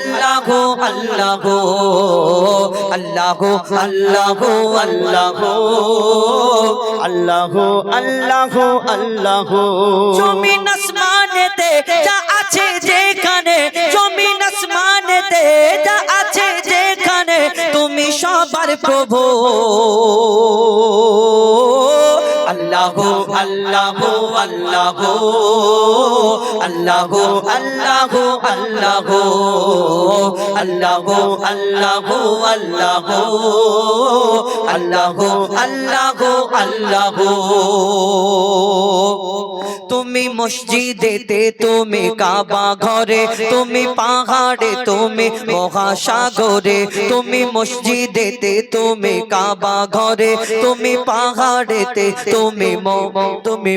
আল্লাহ আল্লাহ আল্লাহ আল্লাহ আল্লাহ আল্লাহ আল্লাহ আল্লাহ। আল্লাহ আল্লাহ আল্লাহ আল্লাহ আল্লাহ আল্লাহ জমিন আসমানেতে যা আছে যেখানে, জমিন আসমানেতে যা আছে যেখানে, তুমি সবার প্রভু। আল্লাহ আল্লাহ আল্লাহ আল্লাহ আল্লাহ আল্লাহ আল্লাহ আল্লাহ আল্লাহ আল্লাহ আল্লাহ। তুমি মসজিদেতে, তুমি কাবা ঘরে, তুমি পাহাড়ে, তুমি মহাসাগরে, তুমি মসজিদেতে, তুমি কাবা ঘরে, তুমি পাহাড়েতে, তুমি তুমি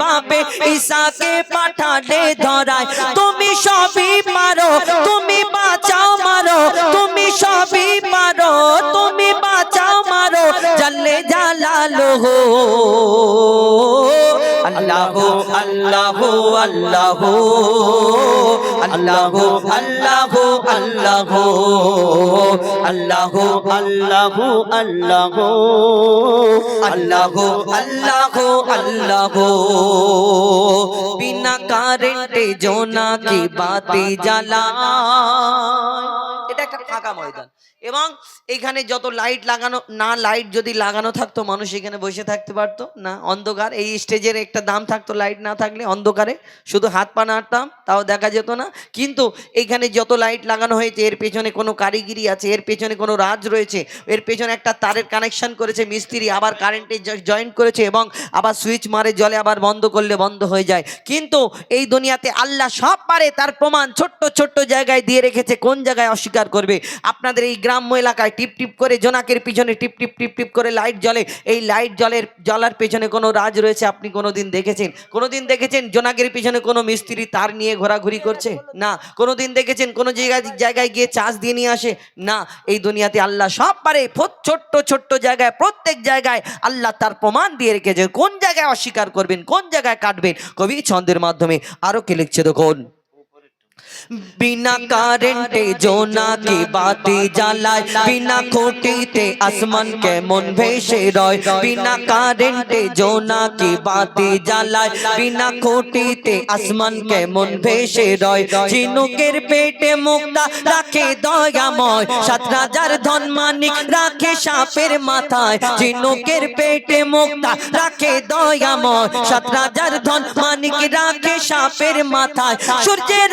বাপে ঈশাকে পাঠালে ধরায়। তুমি সবই পারো, তুমি বাঁচাও মারো, তুমি সবই পারো, তুমি বাঁচাও মারো জাল্লে জালালো আল্লাহ আল্লাহ আল্লাহ। আল্লাহ আল্লাহ আল্লাহ আল্লাহ আল্লাহ আল্লাহ আল্লাহ আল্লাহ আল্লাহ। বিনা কারেন্টে জোনাকি বাতি জ্বালা এটা একটা ফাঁকা ময়দান। এবং এখানে যত লাইট লাগানো, না লাইট যদি লাগানো থাকতো, মানুষ এখানে বসে থাকতে পারতো, না? অন্ধকার, এই স্টেজের একটা দাম থাকতো লাইট না থাকলে অন্ধকারে। শুধু হাত পা নাড়তাম তাও দেখা যেত না। কিন্তু এখানে যত লাইট লাগানো হয়েছে, এর পেছনে কোনো কারিগরি আছে, এর পেছনে কোনো রাজ রয়েছে, এর পেছনে একটা তারের কানেকশন করেছে, মিস্ত্রি আবার কারেন্টে জয়েন্ট করেছে এবং আবার সুইচ মারে, জলে আবার বন্ধ করলে বন্ধ হয়ে যায়। কিন্তু এই দুনিয়াতে আল্লাহ সব পারে, তার প্রমাণ ছোট্ট ছোট্ট জায়গায় দিয়ে রেখেছে, কোন জায়গায় অস্বীকার করবে? আপনাদের এই গ্রাম্য এলাকায় টিপ টিপ করে জোনাকের পিছনে টিপ টিপ টিপ টিপ করে লাইট জ্বলে। এই লাইট জলের জ্বলার পেছনে কোনো রাজ রয়েছে? আপনি কোনোদিন দেখেছেন? কোনোদিন দেখেছেন জোনাকের পিছনে কোনো মিস্ত্রি তার নিয়ে ঘোরাঘুরি করছে? না। কোনো দিন দেখেছেন কোনো জায়গায় জায়গায় গিয়ে চাষ দিয়ে নিয়ে আসে? না। এই দুনিয়াতে আল্লাহ সব পারে। ছোট্ট ছোট্ট জায়গায়, প্রত্যেক জায়গায় আল্লাহ তার প্রমাণ দিয়ে রেখেছে। কোন জায়গায় অস্বীকার করবেন? কোন জায়গায় কাটবেন? কবি ছন্দের মাধ্যমে আরও কে লিখছে দেখুন। বিনা কারেন্টে জোনাকি বাতি জ্বালায় বিনা খুঁটিতে আসমান কেমন ভেসে রয় বিনা কারেন্টে জোনাকি বাতি জ্বালায় বিনা খুঁটিতে আসমান কেমন ভেসে রয় ঝিনুকের পেটে মুক্তা রাখে দয়াময় সাত রাজার ধন মানিক রাখে সাপের মাথায় ঝিনুকের পেটে মুক্তা রাখে দয়াময় সাত রাজার ধন মানিক রাখে সাপের মাথায় সূর্যের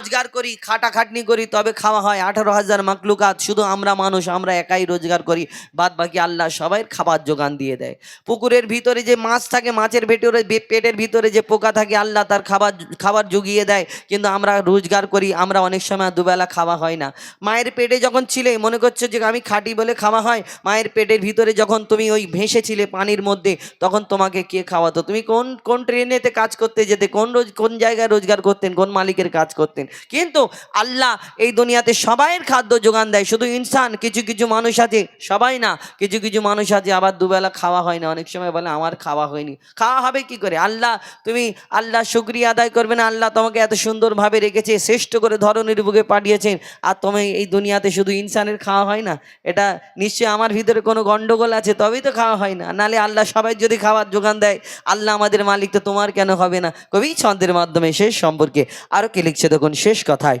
রোজগার করি, খাটাখাটনি করি, তবে খাওয়া হয় আঠারো হাজার মাকলুকাত। শুধু আমরা মানুষ, আমরা একাই রোজগার করি। বাদ বাকি আল্লাহ সবাই খাবার যোগান দিয়ে দেয়। পুকুরের ভিতরে যে মাছ থাকে, মাছের ভেতরে পেটের ভিতরে যে পোকা থাকে, আল্লাহ তার খাবার খাবার জুগিয়ে দেয়। কিন্তু আমরা রোজগার করি, আমরা অনেক সময় দুবেলা খাওয়া হয় না। মায়ের পেটে যখন ছিলে, মনে করছ যে আমি খাটি বলে খাওয়া হয়? মায়ের পেটের ভিতরে যখন তুমি ওই ভেসেছিলে পানির মধ্যে, তখন তোমাকে কে খাওয়াতো? তুমি কোন কোন ট্রেনেতে কাজ করতে যেতে, কোন রোজ, কোন জায়গায় রোজগার করতেন, কোন মালিকের কাজ করতেন? কিন্তু আল্লাহ এই দুনিয়াতে সবাইয়ের খাদ্য যোগান দেয়। শুধু ইনসান, কিছু কিছু মানুষ আছে, সবাই না, কিছু কিছু মানুষ আছে, আবার দুবেলা খাওয়া হয় না। অনেক সময় বলে, আমার খাওয়া হয়নি। খাওয়া হবে কি করে? আল্লাহ, তুমি আল্লাহ শুক্রিয়া আদায় করবে না, আল্লাহ তোমাকে এত সুন্দরভাবে রেখেছে, শ্রেষ্ঠ করে ধরনের বুকে পাঠিয়েছেন। আর তুমি এই দুনিয়াতে শুধু ইনসানের খাওয়া হয় না, এটা নিশ্চয়ই আমার ভিতরে কোনো গন্ডগোল আছে, তবেই তো খাওয়া হয় না। নালে আল্লাহ সবাই যদি খাবার যোগান দেয়, আল্লাহ আমাদের মালিক তো তোমার কেন হবে না? কবি ছন্দের মাধ্যমে শেষ সম্পর্কে আরও কে লিখছে দেখুন শেষ কথায়।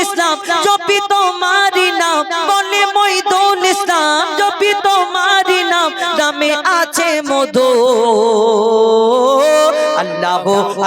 ইসলাম জপিত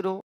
실제로